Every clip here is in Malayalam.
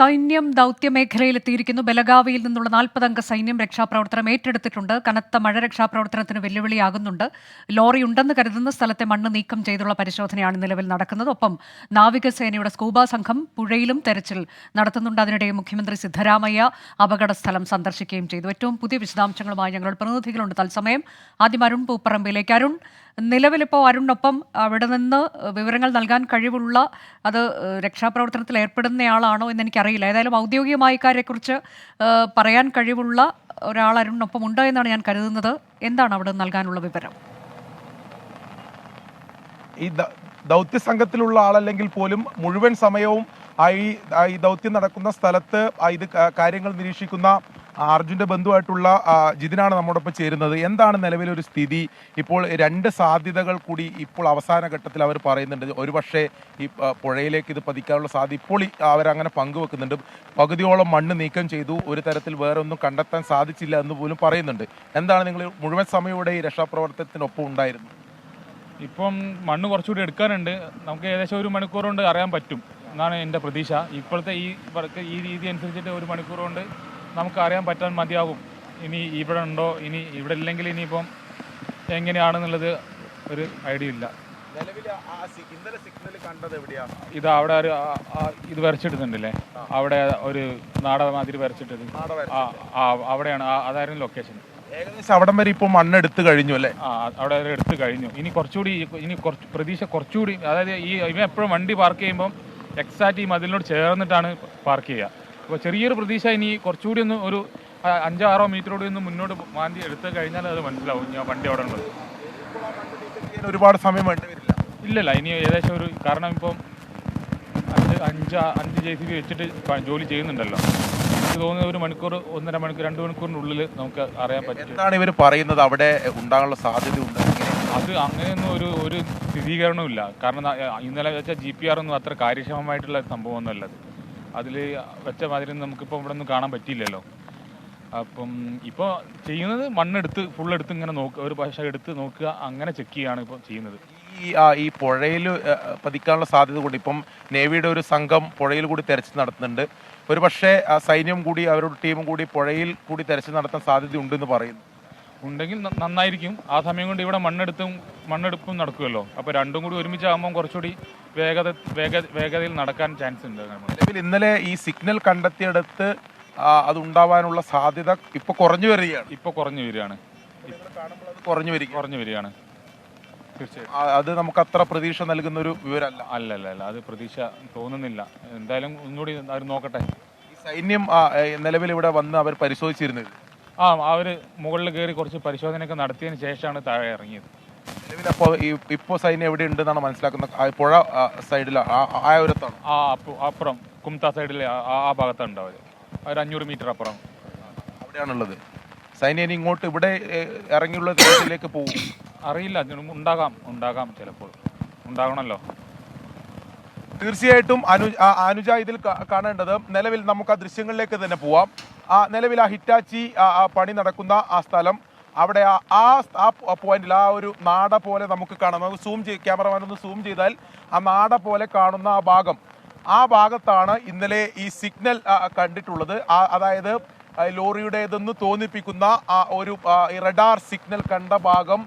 സൈന്യം ദൗത്യമേഖലയിലെത്തിയിരിക്കുന്നു. ബലഗാവിയിൽ നിന്നുള്ള നാൽപ്പതംഗ സൈന്യം രക്ഷാപ്രവർത്തനം ഏറ്റെടുത്തിട്ടുണ്ട്. കനത്ത മഴ രക്ഷാപ്രവർത്തനത്തിന് വെല്ലുവിളിയാകുന്നുണ്ട്. ലോറി ഉണ്ടെന്ന് കരുതുന്ന സ്ഥലത്തെ മണ്ണ് നീക്കം ചെയ്തുള്ള പരിശോധനയാണ് നിലവിൽ നടക്കുന്നത്. ഒപ്പം നാവികസേനയുടെ സ്കൂബ സംഘം പുഴയിലും തെരച്ചിൽ നടത്തുന്നുണ്ട്. അതിനിടെ മുഖ്യമന്ത്രി സിദ്ധരാമയ്യ അപകട സ്ഥലം സന്ദർശിക്കുകയും ചെയ്തു. ഏറ്റവും പുതിയ വിശദാംശങ്ങളുമായി ഞങ്ങളുടെ പ്രതിനിധികളുണ്ട്. തത്സമയം ആദ്യം അരുൺ പൂപ്പറമ്പിലേക്ക്. അരുൺ നിലവിലിപ്പോൾ അരുണിനൊപ്പം അവിടെ നിന്ന് വിവരങ്ങൾ നൽകാൻ കഴിവുള്ള അത് രക്ഷാപ്രവർത്തനത്തിൽ ഏർപ്പെടുന്നയാളാണോ എന്ന് എനിക്കറിയില്ല ഏതായാലും ഔദ്യോഗികമായ കാര്യത്തെക്കുറിച്ച് പറയാൻ കഴിവുള്ള ഒരാൾ അരുണിനൊപ്പം ഉണ്ട് എന്നാണ് ഞാൻ കരുതുന്നത്. എന്താണ് അവിടെ നൽകാനുള്ള വിവരം? ഈ ദൗത്യ സംഘത്തിലുള്ള ആളല്ലെങ്കിൽ പോലും മുഴുവൻ സമയവും ഈ ദൗത്യം നടക്കുന്ന സ്ഥലത്ത് ഇത് കാര്യങ്ങൾ നിരീക്ഷിക്കുന്ന അർജുന്റെ ബന്ധുവായിട്ടുള്ള ജിതിനാണ് നമ്മോടൊപ്പം ചേരുന്നത്. എന്താണ് നിലവിലൊരു സ്ഥിതി? ഇപ്പോൾ രണ്ട് സാധ്യതകൾ കൂടി ഇപ്പോൾ അവസാന ഘട്ടത്തിൽ അവർ പറയുന്നുണ്ട്. ഒരുപക്ഷെ ഈ പുഴയിലേക്ക് ഇത് പതിക്കാനുള്ള സാധ്യത ഇപ്പോൾ അവരങ്ങനെ പങ്കുവെക്കുന്നുണ്ട്. പകുതിയോളം മണ്ണ് നീക്കം ചെയ്തു. ഒരു തരത്തിൽ വേറെ ഒന്നും കണ്ടെത്താൻ സാധിച്ചില്ല എന്ന് പോലും പറയുന്നുണ്ട്. എന്താണ് നിങ്ങൾ മുഴുവൻ സമയവിടെ ഈ രക്ഷാപ്രവർത്തനത്തിനൊപ്പം ഉണ്ടായിരുന്നു ഇപ്പം മണ്ണ് കുറച്ചുകൂടി എടുക്കാനുണ്ട്. നമുക്ക് ഏകദേശം ഒരു മണിക്കൂർ കൊണ്ട് അറിയാൻ പറ്റും. എന്നാണ് എന്റെ പ്രതീക്ഷ. ഇപ്പോഴത്തെ ഈ വർക്ക് ഈ രീതി അനുസരിച്ചിട്ട് ഒരു മണിക്കൂർ കൊണ്ട് നമുക്ക് അറിയാൻ പറ്റാൻ മതിയാകും. ഇനി ഇവിടെ ഉണ്ടോ? ഇനി ഇവിടെ ഇല്ലെങ്കിൽ ഇനിയിപ്പം എങ്ങനെയാണെന്നുള്ളത് ഒരു ഐഡിയ ഇല്ല. ഇത് അവിടെ ഒരു ഇത് വരച്ചിട്ടുണ്ടല്ലേ അവിടെ ഒരു നാടക മാതിരി വരച്ചിട്ടത് അവിടെയാണ്. അതായിരുന്നു ലൊക്കേഷൻ ഏകദേശം അവിടം വരെ ഇപ്പോൾ മണ്ണെടുത്ത് കഴിഞ്ഞു അല്ലേ? ആ അവിടെ വരെ എടുത്ത് കഴിഞ്ഞു. ഇനി കുറച്ചുകൂടി ഇനി കുറച്ച് പ്രതീക്ഷ കുറച്ചുകൂടി അതായത് ഈ ഇവ എപ്പോഴും വണ്ടി പാർക്ക് ചെയ്യുമ്പോൾ എക്സാക്റ്റ് ഈ മതിലിനോട് ചേർന്നിട്ടാണ് പാർക്ക് ചെയ്യുക. അപ്പോൾ ചെറിയൊരു പ്രതീക്ഷ ഇനി കുറച്ചുകൂടി ഒന്ന് ഒരു അഞ്ചോ ആറോ മീറ്ററോട് ഒന്ന് മുന്നോട്ട് മാന്തി എടുത്ത് കഴിഞ്ഞാൽ അത് മനസ്സിലാവും ഞാൻ വണ്ടി അവിടെ ഉള്ളത്. ഒരുപാട് സമയം വേണ്ടി വരില്ല. ഇല്ലല്ല ഇനി ഏകദേശം ഒരു കാരണം ഇപ്പം അഞ്ച് അഞ്ച് അഞ്ച് ജെ സി ബി വെച്ചിട്ട് ജോലി ചെയ്യുന്നുണ്ടല്ലോ. എനിക്ക് തോന്നുന്നത് ഒരു മണിക്കൂർ ഒന്നര മണിക്കൂർ രണ്ട് മണിക്കൂറിനുള്ളിൽ നമുക്ക് അറിയാൻ പറ്റും. എന്താണ് ഇവർ പറയുന്നത്? അവിടെ ഉണ്ടാകാനുള്ള സാധ്യത ഉണ്ട്. അത് അങ്ങനെയൊന്നും ഒരു ഒരു സ്ഥിരീകരണമില്ല കാരണം ഇന്നലെ വെച്ചാൽ ജി പി ആർ ഒന്നും അത്ര കാര്യക്ഷമമായിട്ടുള്ള സംഭവമൊന്നുമല്ല അത്. അതിൽ വെച്ച മാതിരി നമുക്കിപ്പോൾ ഇവിടെ ഒന്നും കാണാൻ പറ്റിയില്ലല്ലോ. അപ്പം ഇപ്പോൾ ചെയ്യുന്നത് മണ്ണെടുത്ത് ഫുൾ എടുത്ത് ഇങ്ങനെ നോക്കുക ഒരു ഭാഷ എടുത്ത് നോക്കുക അങ്ങനെ ചെക്ക് ചെയ്യുകയാണ് ഇപ്പോൾ ചെയ്യുന്നത്. ഈ ഈ പുഴയിൽ പതിക്കാനുള്ള സാധ്യത കൂടി ഇപ്പം നേവിയുടെ ഒരു സംഘം പുഴയിൽ കൂടി തെരച്ചിൽ നടത്തുന്നുണ്ട്. ഒരു പക്ഷേ സൈന്യം കൂടി അവരുടെ ടീമും കൂടി പുഴയിൽ കൂടി തെരച്ചിൽ നടത്താൻ സാധ്യത ഉണ്ടെന്ന് പറയുന്നു. ഉണ്ടെങ്കിൽ നന്നായിരിക്കും. ആ സമയം കൊണ്ട് ഇവിടെ മണ്ണെടുത്തും മണ്ണെടുപ്പും നടക്കുമല്ലോ. അപ്പോൾ രണ്ടും കൂടി ഒരുമിച്ചാകുമ്പോൾ കുറച്ചുകൂടി വേഗത വേഗ വേഗതയിൽ നടക്കാൻ ചാൻസ് ഉണ്ട് നിലവിൽ ഇന്നലെ ഈ സിഗ്നൽ കണ്ടെത്തിയെടുത്ത് അത് ഉണ്ടാവാനുള്ള സാധ്യത ഇപ്പൊ കുറഞ്ഞു വരികയാണ്. ഇപ്പൊ കുറഞ്ഞു വരികയാണ്. കുറഞ്ഞു വരിക കുറഞ്ഞു വരികയാണ്. അത് നമുക്ക് അത്ര പ്രതീക്ഷ നൽകുന്ന ഒരു വിവരമല്ല. അല്ല അല്ല അല്ല അത് പ്രതീക്ഷ തോന്നുന്നില്ല. എന്തായാലും ഒന്നുകൂടി അവർ നോക്കട്ടെ. സൈന്യം നിലവിൽ ഇവിടെ വന്ന് അവർ പരിശോധിച്ചിരുന്നത് ആ അവർ മുകളിൽ കയറി കുറച്ച് പരിശോധനയൊക്കെ നടത്തിയതിന് ശേഷമാണ് താഴെ ഇറങ്ങിയത്. നിലവിൽ അപ്പോൾ ഈ ഇപ്പോൾ സൈന്യം എവിടെ ഉണ്ടെന്നാണ് മനസ്സിലാക്കുന്നത്? പുഴ സൈഡിലാണ് ആ ഒരുത്താണ് ആ അപ്പുറം കുംത സൈഡിൽ ആ ഭാഗത്താണ് അവർ ഒരു അഞ്ഞൂറ് മീറ്റർ അപ്പുറം. അവിടെയാണുള്ളത്. സൈന്യം ഇങ്ങോട്ട് ഇവിടെ ഇറങ്ങിയുള്ള ദേശത്തിലേക്ക് പോകും. അറിയില്ല ഉണ്ടാകാം ഉണ്ടാകാം ചിലപ്പോൾ. ഉണ്ടാകണമല്ലോ തീർച്ചയായിട്ടും അനു അനുജ ഇതിൽ കാണേണ്ടത് നിലവിൽ നമുക്ക് ആ ദൃശ്യങ്ങളിലേക്ക് തന്നെ പോവാം. നിലവിൽ ആ ഹിറ്റാച്ചി പണി നടക്കുന്ന ആ സ്ഥലം. അവിടെ ആ ആ പോയിന്റിൽ ആ ഒരു നാട പോലെ നമുക്ക് കാണാം. നമുക്ക് സൂം ചെയ്ത് ക്യാമറമാൻ ഒന്ന് സൂം ചെയ്താൽ ആ നാട പോലെ കാണുന്ന ആ ഭാഗം. ആ ഭാഗത്താണ് ഇന്നലെ ഈ സിഗ്നൽ കണ്ടിട്ടുള്ളത്. അതായത് ലോറിയുടേതെന്ന് തോന്നിപ്പിക്കുന്ന ആ ഒരു റെഡാർ സിഗ്നൽ കണ്ട ഭാഗം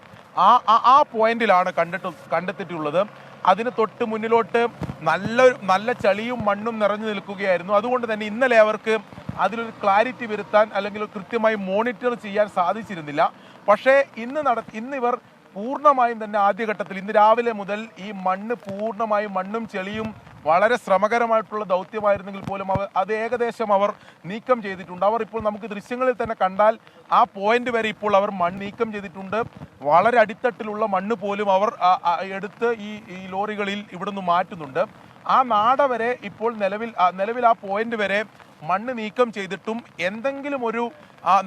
ആ ആ പോയിന്റിലാണ് കണ്ടിട്ട് കണ്ടെത്തിയിട്ടുള്ളത്. അതിന് തൊട്ട് മുന്നിലോട്ട് നല്ല നല്ല ചളിയും മണ്ണും നിറഞ്ഞു നിൽക്കുകയായിരുന്നു. അതുകൊണ്ട് തന്നെ ഇന്നലെ അവർക്ക് അതിലൊരു ക്ലാരിറ്റി വരുത്താൻ അല്ലെങ്കിൽ കൃത്യമായി മോണിറ്റർ ചെയ്യാൻ സാധിച്ചിരുന്നില്ല. പക്ഷേ ഇന്ന് നട ഇന്നിവർ പൂർണമായും തന്നെ ആദ്യഘട്ടത്തിൽ ഇന്ന് രാവിലെ മുതൽ ഈ മണ്ണ് പൂർണമായും മണ്ണും ചെളിയും വളരെ ശ്രമകരമായിട്ടുള്ള ദൗത്യമായിരുന്നെങ്കിൽ പോലും അവർ അത് ഏകദേശം അവർ നീക്കം ചെയ്തിട്ടുണ്ട്. അവർ ഇപ്പോൾ നമുക്ക് ദൃശ്യങ്ങളിൽ തന്നെ കണ്ടാൽ ആ പോയിന്റ് വരെ ഇപ്പോൾ അവർ മണ്ണ് നീക്കം ചെയ്തിട്ടുണ്ട്. വളരെ അടിത്തട്ടിലുള്ള മണ്ണ് പോലും അവർ എടുത്ത് ഈ ഈ ലോറികളിൽ ഇവിടുന്ന് മാറ്റുന്നുണ്ട്. ആ നാട വരെ ഇപ്പോൾ നിലവിൽ നിലവിൽ ആ പോയിന്റ് വരെ മണ്ണ് നീക്കം ചെയ്തിട്ടും എന്തെങ്കിലും ഒരു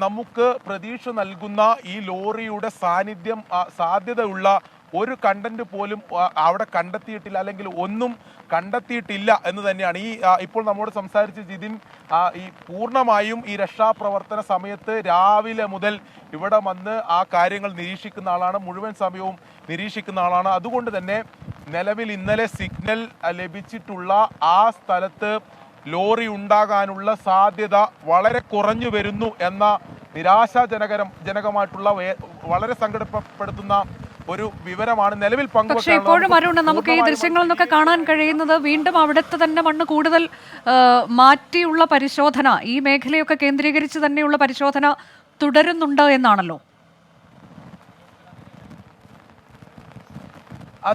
നമുക്ക് പ്രതീക്ഷ നൽകുന്ന ഈ ലോറിയുടെ സാന്നിധ്യം സാധ്യതയുള്ള ഒരു കണ്ടന്റ് പോലും അവിടെ കണ്ടെത്തിയിട്ടില്ല അല്ലെങ്കിൽ ഒന്നും കണ്ടെത്തിയിട്ടില്ല എന്ന് തന്നെയാണ്. ഈ ഇപ്പോൾ നമ്മോട് സംസാരിച്ച ജിതിൻ ഈ പൂർണമായും ഈ രക്ഷാപ്രവർത്തന സമയത്ത് രാവിലെ മുതൽ ഇവിടെ വന്ന് ആ കാര്യങ്ങൾ നിരീക്ഷിക്കുന്ന ആളാണ് മുഴുവൻ സമയവും നിരീക്ഷിക്കുന്ന ആളാണ്. അതുകൊണ്ട് തന്നെ നിലവിൽ ഇന്നലെ സിഗ്നൽ ലഭിച്ചിട്ടുള്ള ആ സ്ഥലത്ത് ലോറി ഉണ്ടാകാനുള്ള സാധ്യത വളരെ കുറഞ്ഞു വരുന്നു എന്ന നിരാശാജനകരം ജനകമായിട്ടുള്ള വളരെ സങ്കടപ്പെടുത്തുന്ന ഒരു വിവരമാണ് നിലവിൽ പക്ഷേ ഇപ്പോഴും അരുണ് നമുക്ക് ഈ ദൃശ്യങ്ങൾ ദൃശ്യങ്ങളിൽ നിന്നൊക്കെ കാണാൻ കഴിയുന്നത് വീണ്ടും അവിടുത്തെ തന്നെ മണ്ണ് കൂടുതൽ മാറ്റിയുള്ള പരിശോധന ഈ മേഖലയൊക്കെ കേന്ദ്രീകരിച്ച് തന്നെയുള്ള പരിശോധന തുടരുന്നുണ്ട് എന്നാണല്ലോ.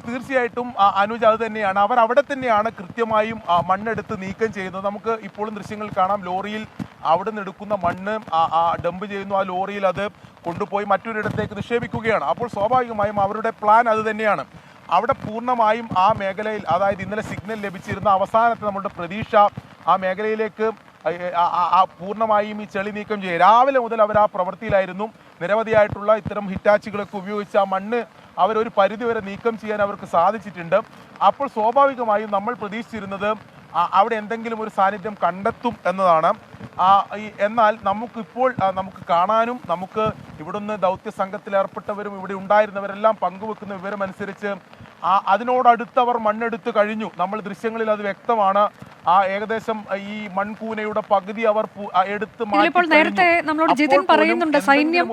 തീർച്ചയായിട്ടും അനുജ് അത് തന്നെയാണ്. അവർ അവിടെ തന്നെയാണ് കൃത്യമായും മണ്ണെടുത്ത് നീക്കം ചെയ്യുന്നത്. നമുക്ക് ഇപ്പോഴും ദൃശ്യങ്ങൾ കാണാം ലോറിയിൽ അവിടെ നിന്ന് എടുക്കുന്ന മണ്ണ് ഡംപ് ചെയ്യുന്നു. ആ ലോറിയിൽ അത് കൊണ്ടുപോയി മറ്റൊരിടത്തേക്ക് നിക്ഷേപിക്കുകയാണ്. അപ്പോൾ സ്വാഭാവികമായും അവരുടെ പ്ലാൻ അത് തന്നെയാണ്. അവിടെ പൂർണമായും ആ മേഖലയിൽ അതായത് ഇന്നലെ സിഗ്നൽ ലഭിച്ചിരുന്ന അവസാനത്തെ നമ്മുടെ പ്രതീക്ഷ ആ മേഖലയിലേക്ക് പൂർണമായും ഈ ചെളി നീക്കം ചെയ്യുക. രാവിലെ മുതൽ അവർ ആ പ്രവൃത്തിയിലായിരുന്നു. നിരവധിയായിട്ടുള്ള ഇത്തരം ഹിറ്റാച്ചുകളൊക്കെ ഉപയോഗിച്ച് ആ മണ്ണ് അവരൊരു പരിധിവരെ നീക്കം ചെയ്യാൻ അവർക്ക് സാധിച്ചിട്ടുണ്ട്. അപ്പോൾ സ്വാഭാവികമായും നമ്മൾ പ്രതീക്ഷിച്ചിരുന്നത് അവിടെ എന്തെങ്കിലും ഒരു സാന്നിധ്യം കണ്ടെത്തും എന്നതാണ്. എന്നാൽ നമുക്കിപ്പോൾ നമുക്ക് കാണാനും നമുക്ക് ഇവിടുന്ന് ദൗത്യ സംഘത്തിൽ ഏർപ്പെട്ടവരും ഇവിടെ ഉണ്ടായിരുന്നവരെല്ലാം പങ്കുവെക്കുന്ന വിവരമനുസരിച്ച് അതിനോടടുത്തവർ മണ്ണെടുത്ത് കഴിഞ്ഞു. നമ്മൾ ദൃശ്യങ്ങളിൽ അത് വ്യക്തമാണ്. ആ ഏകദേശം ഈ മൺകൂനയുടെ പകുതി അവർ എടുത്ത് ഇപ്പോൾ നേരത്തെ. നമ്മളോട് ജിതിൻ പറയുന്നുണ്ട് സൈന്യം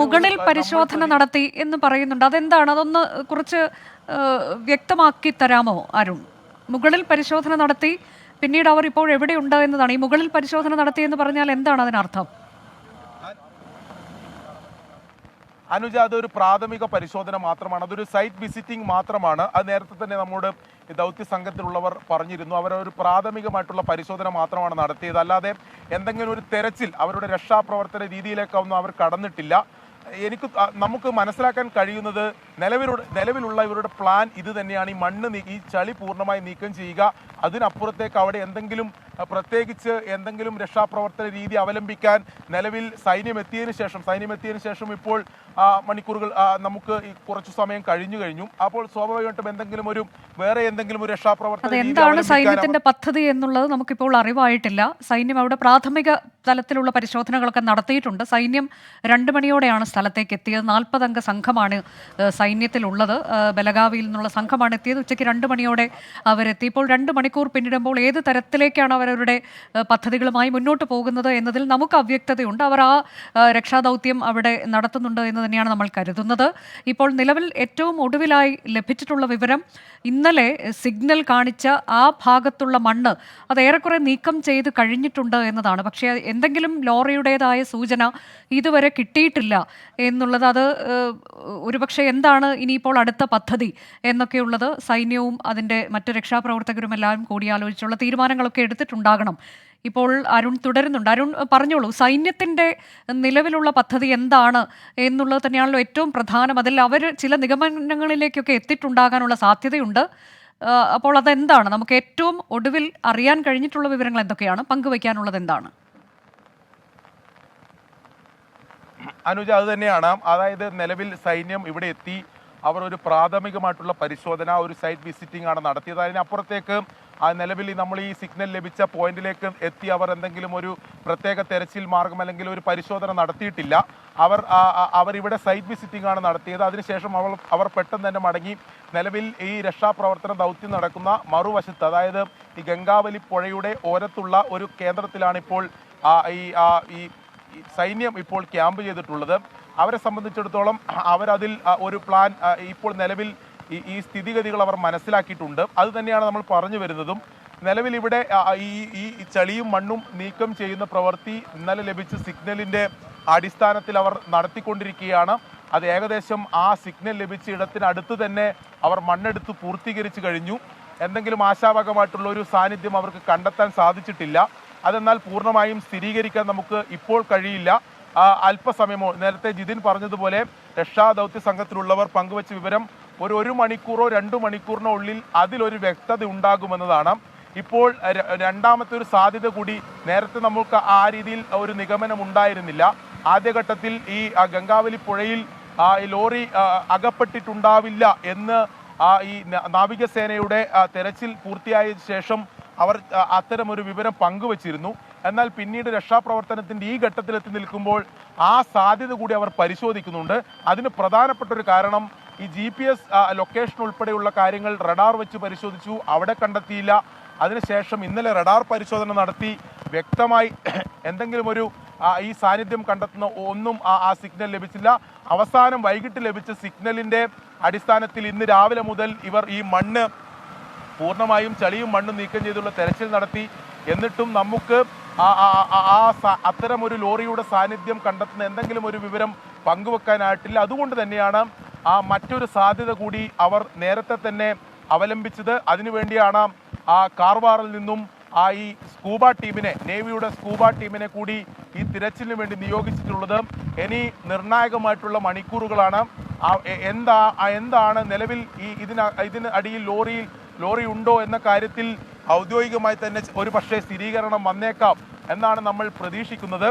മുകളിൽ പരിശോധന നടത്തി എന്ന് പറയുന്നുണ്ട്. അതെന്താണ്? അതൊന്ന് കുറച്ച് വ്യക്തമാക്കി തരാമോ അരുൺ? മുകളിൽ പരിശോധന നടത്തി പിന്നീട് അവർ ഇപ്പോൾ എവിടെയുണ്ട് എന്നതാണ്. ഈ മുകളിൽ പരിശോധന നടത്തി എന്ന് പറഞ്ഞാൽ എന്താണ് അതിനർത്ഥം? അനുജ അതൊരു പ്രാഥമിക പരിശോധന മാത്രമാണ്. അതൊരു സൈറ്റ് വിസിറ്റിംഗ് മാത്രമാണ്. അത് നേരത്തെ തന്നെ നമ്മുടെ ദൗത്യ സംഘത്തിലുള്ളവർ പറഞ്ഞിരുന്നു. അവരൊരു പ്രാഥമികമായിട്ടുള്ള പരിശോധന മാത്രമാണ് നടത്തിയത്. അല്ലാതെ എന്തെങ്കിലും ഒരു തെരച്ചിൽ അവരുടെ രക്ഷാപ്രവർത്തന രീതിയിലേക്കൊന്നും അവർ കടന്നിട്ടില്ല. എനിക്ക് നമുക്ക് മനസ്സിലാക്കാൻ കഴിയുന്നത് നിലവിലുള്ള നിലവിലുള്ള ഇവരുടെ പ്ലാൻ ഇത് തന്നെയാണ്. ഈ മണ്ണ് ഈ ചളി പൂർണമായി നീക്കം ചെയ്യുക. അതിനപ്പുറത്തേക്ക് അവിടെ എന്തെങ്കിലും പ്രത്യേകിച്ച് എന്തെങ്കിലും രക്ഷാപ്രവർത്തന രീതി അവലംബിക്കാൻ നിലവിൽ സൈന്യം എത്തിയതിനു ശേഷം സൈന്യം എത്തിയതിനു ശേഷം ഇപ്പോൾ മണിക്കൂറുകൾ നമുക്ക് കുറച്ചു സമയം കഴിഞ്ഞു കഴിഞ്ഞു. അപ്പോൾ സ്വാഭാവികമായിട്ടും എന്തെങ്കിലും ഒരു വേറെ എന്തെങ്കിലും ഒരു രക്ഷാപ്രവർത്തനം എന്താണ് സൈന്യത്തിന്റെ പദ്ധതി എന്നുള്ളത് നമുക്കിപ്പോൾ അറിവായിട്ടില്ല. സൈന്യം അവിടെ പ്രാഥമിക തലത്തിലുള്ള പരിശോധനകളൊക്കെ നടത്തിയിട്ടുണ്ട്. സൈന്യം രണ്ട് മണിയോടെയാണ് സ്ഥലത്തേക്ക് എത്തിയത്. നാൽപ്പതംഗ സംഘമാണ് സൈന്യത്തിലുള്ളത്. ബലഗാവിയിൽ നിന്നുള്ള സംഘമാണ് എത്തിയത്. ഉച്ചയ്ക്ക് രണ്ട് മണിയോടെ അവരെത്തി. ഇപ്പോൾ രണ്ട് മണിക്കൂർ പിന്നിടുമ്പോൾ ഏത് തരത്തിലേക്കാണ് അവരവരുടെ പദ്ധതികളുമായി മുന്നോട്ട് പോകുന്നത് എന്നതിൽ നമുക്ക് അവ്യക്തതയുണ്ട്. അവർ ആ രക്ഷാദൗത്യം അവിടെ നടത്തുന്നുണ്ട് എന്ന് തന്നെയാണ് നമ്മൾ കരുതുന്നത്. ഇപ്പോൾ നിലവിൽ ഏറ്റവും ഒടുവിലായി ലഭിച്ചിട്ടുള്ള വിവരം ഇന്നലെ സിഗ്നൽ കാണിച്ച ആ ഭാഗത്തുള്ള മണ്ണ് അത് ഏറെക്കുറെ നീക്കം ചെയ്ത് കഴിഞ്ഞിട്ടുണ്ട് എന്നതാണ്. പക്ഷേ എന്തെങ്കിലും ലോറിയുടേതായ സൂചന ഇതുവരെ കിട്ടിയിട്ടില്ല എന്നുള്ളത് അത് ഒരുപക്ഷെ എന്താണ് ഇനിയിപ്പോൾ അടുത്ത പദ്ധതി എന്നൊക്കെയുള്ളത് സൈന്യവും അതിന്റെ മറ്റ് രക്ഷാപ്രവർത്തകരും എല്ലാം കൂടിയാലോചിച്ചുള്ള തീരുമാനങ്ങളൊക്കെ എടുത്തിട്ടുണ്ടാകണം ഇപ്പോൾ അരുൺ തുടരുന്നുണ്ട്. അരുൺ പറഞ്ഞോളൂ സൈന്യത്തിന്റെ നിലവിലുള്ള പദ്ധതി എന്താണ് എന്നുള്ളത് തന്നെയാണല്ലോ ഏറ്റവും പ്രധാനം. അതിൽ അവർ ചില നിഗമനങ്ങളിലേക്കൊക്കെ എത്തിയിട്ടുണ്ടാകാനുള്ള സാധ്യതയുണ്ട്. അപ്പോൾ അതെന്താണ്? നമുക്ക് ഏറ്റവും ഒടുവിൽ അറിയാൻ കഴിഞ്ഞിട്ടുള്ള വിവരങ്ങൾ എന്തൊക്കെയാണ്? പങ്കുവയ്ക്കാനുള്ളത് എന്താണ്? അനുജ അത് തന്നെയാണ്. അതായത് നിലവിൽ സൈന്യം ഇവിടെ എത്തി. അവർ ഒരു പ്രാഥമികമായിട്ടുള്ള പരിശോധന ഒരു സൈറ്റ് വിസിറ്റിംഗ് ആണ് നടത്തിയത്. അതിനപ്പുറത്തേക്ക് നിലവിൽ നമ്മൾ ഈ സിഗ്നൽ ലഭിച്ച പോയിന്റിലേക്ക് എത്തി അവർ എന്തെങ്കിലും ഒരു പ്രത്യേക തെരച്ചിൽ മാർഗം അല്ലെങ്കിൽ ഒരു പരിശോധന നടത്തിയിട്ടില്ല. അവർ അവർ ഇവിടെ സൈറ്റ് വിസിറ്റിംഗ് ആണ് നടത്തിയത്. അതിനുശേഷം അവൾ അവർ പെട്ടെന്ന് തന്നെ മടങ്ങി. നിലവിൽ ഈ രക്ഷാപ്രവർത്തന ദൗത്യം നടക്കുന്ന മറുവശത്ത് അതായത് ഈ ഗംഗാവലി പുഴയുടെ ഓരത്തുള്ള ഒരു കേന്ദ്രത്തിലാണിപ്പോൾ ഈ ഈ സൈന്യം ഇപ്പോൾ ക്യാമ്പ് ചെയ്തിട്ടുള്ളത്. അവരെ സംബന്ധിച്ചിടത്തോളം അവരതിൽ ഒരു പ്ലാൻ ഇപ്പോൾ നിലവിൽ ഈ ഈ സ്ഥിതിഗതികൾ അവർ മനസ്സിലാക്കിയിട്ടുണ്ട്. അത് തന്നെയാണ് നമ്മൾ പറഞ്ഞു വരുന്നതും. നിലവിൽ ഇവിടെ ഈ ഈ ചളിയും മണ്ണും നീക്കം ചെയ്യുന്ന പ്രവൃത്തി ഇന്നലെ ലഭിച്ച സിഗ്നലിന്റെ അടിസ്ഥാനത്തിൽ അവർ നടത്തിക്കൊണ്ടിരിക്കുകയാണ്. അത് ഏകദേശം ആ സിഗ്നൽ ലഭിച്ച ഇടത്തിനടുത്ത് തന്നെ അവർ മണ്ണെടുത്ത് പൂർത്തീകരിച്ചു കഴിഞ്ഞു. എന്തെങ്കിലും ആശാവകമായിട്ടുള്ള ഒരു സാന്നിധ്യം അവർക്ക് കണ്ടെത്താൻ സാധിച്ചിട്ടില്ല. അതെന്നാൽ പൂർണമായും സ്ഥിരീകരിക്കാൻ നമുക്ക് ഇപ്പോൾ കഴിയില്ല. അല്പസമയമോ നേരത്തെ ജിതിൻ പറഞ്ഞതുപോലെ രക്ഷാദൗത്യ സംഘത്തിലുള്ളവർ പങ്കുവച്ച വിവരം ഒരു ഒരു മണിക്കൂറോ രണ്ട് മണിക്കൂറിനോ ഉള്ളിൽ അതിലൊരു വ്യക്തത ഉണ്ടാകുമെന്നതാണ്. ഇപ്പോൾ രണ്ടാമത്തെ ഒരു സാധ്യത കൂടി നേരത്തെ നമുക്ക് ആ രീതിയിൽ ഒരു നിഗമനം ഉണ്ടായിരുന്നില്ല. ആദ്യഘട്ടത്തിൽ ഈ ഗംഗാവലി പുഴയിൽ ലോറി അകപ്പെട്ടിട്ടുണ്ടാവില്ല എന്ന് ഈ നാവികസേനയുടെ തെരച്ചിൽ പൂർത്തിയായ ശേഷം അവർ അത്തരം ഒരു വിവരം പങ്കുവച്ചിരുന്നു. എന്നാൽ പിന്നീട് രക്ഷാപ്രവർത്തനത്തിന്റെ ഈ ഘട്ടത്തിലെത്തി നിൽക്കുമ്പോൾ ആ സാധ്യത കൂടി അവർ പരിശോധിക്കുന്നുണ്ട്. അതിന് പ്രധാനപ്പെട്ട ഒരു കാരണം ഈ ജി പി എസ് ലൊക്കേഷൻ ഉൾപ്പെടെയുള്ള കാര്യങ്ങൾ റഡാർ വെച്ച് പരിശോധിച്ചു. അവിടെ കണ്ടെത്തിയില്ല. അതിനുശേഷം ഇന്നലെ റഡാർ പരിശോധന നടത്തി. വ്യക്തമായി എന്തെങ്കിലും ഒരു ഈ സാന്നിധ്യം കണ്ടെത്തുന്ന ഒന്നും ആ സിഗ്നൽ ലഭിച്ചില്ല. അവസാനം വൈകിട്ട് ലഭിച്ച സിഗ്നലിന്റെ അടിസ്ഥാനത്തിൽ ഇന്ന് രാവിലെ മുതൽ ഇവർ ഈ മണ്ണ് പൂർണമായും ചളിയും മണ്ണും നീക്കം ചെയ്തുള്ള തെരച്ചിൽ നടത്തി. എന്നിട്ടും നമുക്ക് ആ അത്തരം ഒരു ലോറിയുടെ സാന്നിധ്യം കണ്ടെത്തുന്ന എന്തെങ്കിലും ഒരു വിവരം പങ്കുവെക്കാനായിട്ടില്ല. അതുകൊണ്ട് തന്നെയാണ് ആ മറ്റൊരു സാധ്യത കൂടി അവർ നേരത്തെ തന്നെ അവലംബിച്ചത്. അതിനുവേണ്ടിയാണ് ആ കാർവാറിൽ നിന്നും ആ ഈ സ്കൂബ ടീമിനെ നേവിയുടെ സ്കൂബ ടീമിനെ കൂടി ഈ തിരച്ചിലിന് വേണ്ടി നിയോഗിച്ചിട്ടുള്ളത്. ഇനി നിർണായകമായിട്ടുള്ള മണിക്കൂറുകളാണ്. എന്താ എന്താണ് നിലവിൽ ഈ ഇതിന് ഇതിന് അടിയിൽ ലോറിയിൽ ലോറി ഉണ്ടോ എന്ന കാര്യത്തിൽ ഔദ്യോഗികമായി തന്നെ ഒരു പക്ഷേ സ്ഥിരീകരണം വന്നേക്കാം എന്നാണ് നമ്മൾ പ്രതീക്ഷിക്കുന്നത്.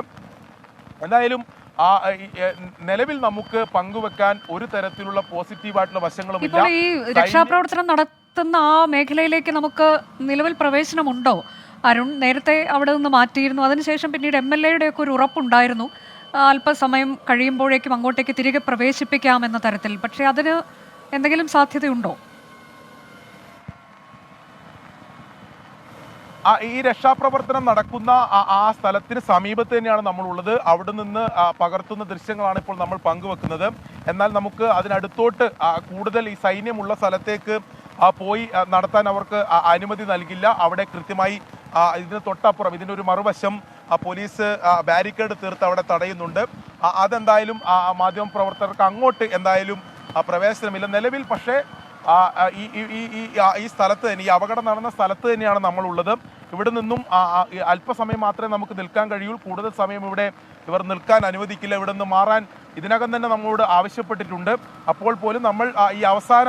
എന്തായാലും ആ നിലവിൽ നമുക്ക് പങ്കുവെക്കാൻ ഒരു തരത്തിലുള്ള പോസിറ്റീവായിട്ടുള്ള വശങ്ങളുമില്ല ഇപ്പോൾ ഈ രക്ഷാപ്രവർത്തനം നടത്തുന്ന ആ മേഖലയിലേക്ക് നമുക്ക് നിലവിൽ പ്രവേശനമുണ്ടോ? അരുൺ നേരത്തെ അവിടെ നിന്ന് മാറ്റിയിരുന്നു. അതിനുശേഷം പിന്നീട് എം എൽ എയുടെ ഒക്കെ ഒരു ഉറപ്പുണ്ടായിരുന്നു. അല്പസമയം കഴിയുമ്പോഴേക്കും അങ്ങോട്ടേക്ക് തിരികെ പ്രവേശിപ്പിക്കാം എന്ന തരത്തിൽ. പക്ഷേ അതിന് എന്തെങ്കിലും സാധ്യതയുണ്ടോ? ഈ രക്ഷാപ്രവർത്തനം നടക്കുന്ന ആ- സ്ഥലത്തിന് സമീപത്ത് തന്നെയാണ് നമ്മളുള്ളത്. അവിടെ നിന്ന് പകർത്തുന്ന ദൃശ്യങ്ങളാണ് ഇപ്പോൾ നമ്മൾ പങ്കുവെക്കുന്നത്. എന്നാൽ നമുക്ക് അതിനടുത്തോട്ട് കൂടുതൽ ഈ സൈന്യമുള്ള സ്ഥലത്തേക്ക് പോയി നടത്താൻ അവർക്ക് അനുമതി നൽകില്ല. അവിടെ കൃത്യമായി ഇതിന് തൊട്ടപ്പുറം ഇതിന്റെ ഒരു മറുവശം പോലീസ് ബാരിക്കേഡ് തീർത്ത് അവിടെ തടയുന്നുണ്ട്. അതെന്തായാലും മാധ്യമ പ്രവർത്തകർക്ക് അങ്ങോട്ട് എന്തായാലും പ്രവേശനമില്ല. നിലവിൽ പക്ഷേ ഈ ഈ സ്ഥലത്ത് തന്നെ ഈ അപകടം നടന്ന സ്ഥലത്ത് തന്നെയാണ് നമ്മളുള്ളത്. ഇവിടെ നിന്നും അല്പസമയം മാത്രമേ നമുക്ക് നിൽക്കാൻ കഴിയൂ കൂടുതൽ സമയം ഇവിടെ ഇവർ നിൽക്കാൻ അനുവദിക്കില്ല. ഇവിടെ നിന്ന് മാറാൻ ഇതിനകം തന്നെ നമ്മളോട് ആവശ്യപ്പെട്ടിട്ടുണ്ട്. അപ്പോൾ പോലും നമ്മൾ ഈ അവസാന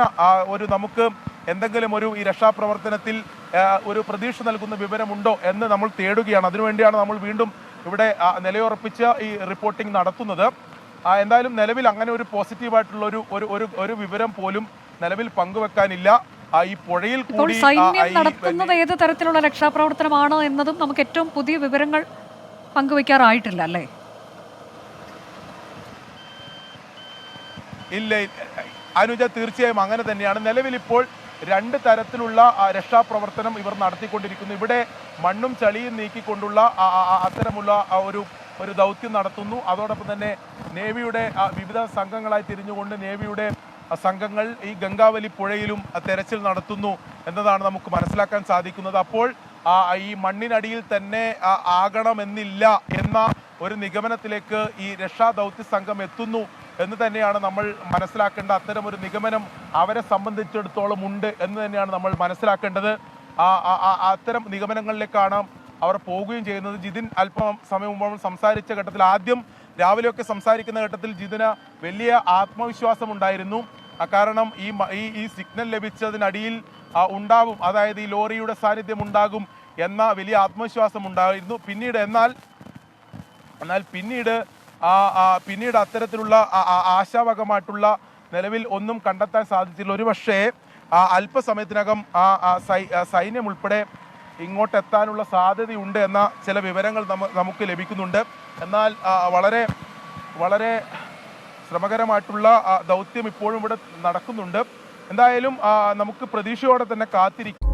ഒരു നമുക്ക് എന്തെങ്കിലും ഒരു ഈ രക്ഷാപ്രവർത്തനത്തിൽ ഒരു പ്രതീക്ഷ നൽകുന്ന വിവരമുണ്ടോ എന്ന് നമ്മൾ തേടുകയാണ്. അതിനുവേണ്ടിയാണ് നമ്മൾ വീണ്ടും ഇവിടെ നിലയുറപ്പിച്ച ഈ റിപ്പോർട്ടിംഗ് നടത്തുന്നത്. എന്തായാലും നിലവിൽ അങ്ങനെ ഒരു പോസിറ്റീവായിട്ടുള്ള ഒരു ഒരു ഒരു വിവരം പോലും നിലവിൽ പങ്കുവെക്കാനില്ല. ഈ പുഴയിൽ കൂടി സൈന്യം നടത്തുന്നത് ഏത് തരത്തിലുള്ള രക്ഷാപ്രവർത്തനമാണ് എന്നതും നമുക്ക് ഏറ്റവും പുതിയ വിവരങ്ങൾ പങ്കുവയ്ക്കാറായിട്ടില്ല അല്ലേ? ഇല്ല. അനുജ തീർച്ചയായും അങ്ങനെ തന്നെയാണ്. നിലവിൽ ഇപ്പോൾ രണ്ട് തരത്തിലുള്ള രക്ഷാപ്രവർത്തനം ഇവർ നടത്തിക്കൊണ്ടിരിക്കുന്നു. ഇവിടെ മണ്ണും ചളിയും നീക്കിക്കൊണ്ടുള്ള അത്തരമുള്ള ഒരു ഒരു ദൗത്യം നടത്തുന്നു. അതോടൊപ്പം തന്നെ നേവിയുടെ വിവിധ സംഘങ്ങളായി തിരിഞ്ഞുകൊണ്ട് നേവിയുടെ സംഘങ്ങൾ ഈ ഗംഗാവലി പുഴയിലും തെരച്ചിൽ നടത്തുന്നു എന്നതാണ് നമുക്ക് മനസ്സിലാക്കാൻ സാധിക്കുന്നത്. അപ്പോൾ ഈ മണ്ണിനടിയിൽ തന്നെ ആകണമെന്നില്ല എന്ന ഒരു നിഗമനത്തിലേക്ക് ഈ രക്ഷാദൗത്യ സംഘം എത്തുന്നു എന്ന് തന്നെയാണ് നമ്മൾ മനസ്സിലാക്കേണ്ട. അത്തരം ഒരു നിഗമനം അവരെ സംബന്ധിച്ചിടത്തോളം ഉണ്ട് എന്ന് തന്നെയാണ് നമ്മൾ മനസ്സിലാക്കേണ്ടത്. അത്തരം നിഗമനങ്ങളിലേക്കാണ് അവർ പോവുകയും ചെയ്യുന്നത്. ജിതിൻ അല്പം സമയം മുമ്പ് സംസാരിച്ച ഘട്ടത്തിൽ ആദ്യം രാവിലെയൊക്കെ സംസാരിക്കുന്ന ഘട്ടത്തിൽ ജിതിന് വലിയ ആത്മവിശ്വാസം ഉണ്ടായിരുന്നു ആ കാരണം ഈ ഈ സിഗ്നൽ ലഭിച്ചതിനടിയിൽ ഉണ്ടാവും അതായത് ഈ ലോറിയുടെ സാന്നിധ്യം ഉണ്ടാകും എന്ന വലിയ ആത്മവിശ്വാസം ഉണ്ടായിരുന്നു. പിന്നീട് എന്നാൽ എന്നാൽ പിന്നീട് പിന്നീട് അത്തരത്തിലുള്ള ആശാവകമായിട്ടുള്ള നിലവിൽ ഒന്നും കണ്ടെത്താൻ സാധിച്ചില്ല. ഒരു പക്ഷേ ആ, അല്പസമയത്തിനകം സൈന്യം ഉൾപ്പെടെ ഇങ്ങോട്ടെത്താനുള്ള സാധ്യതയുണ്ട് എന്ന ചില വിവരങ്ങൾ നമുക്ക് ലഭിക്കുന്നുണ്ട്. എന്നാൽ വളരെ വളരെ ശ്രമകരമായിട്ടുള്ള ദൗത്യം ഇപ്പോഴും ഇവിടെ നടക്കുന്നുണ്ട്. എന്തായാലും നമുക്ക് പ്രതീക്ഷയോടെ തന്നെ കാത്തിരിക്കും.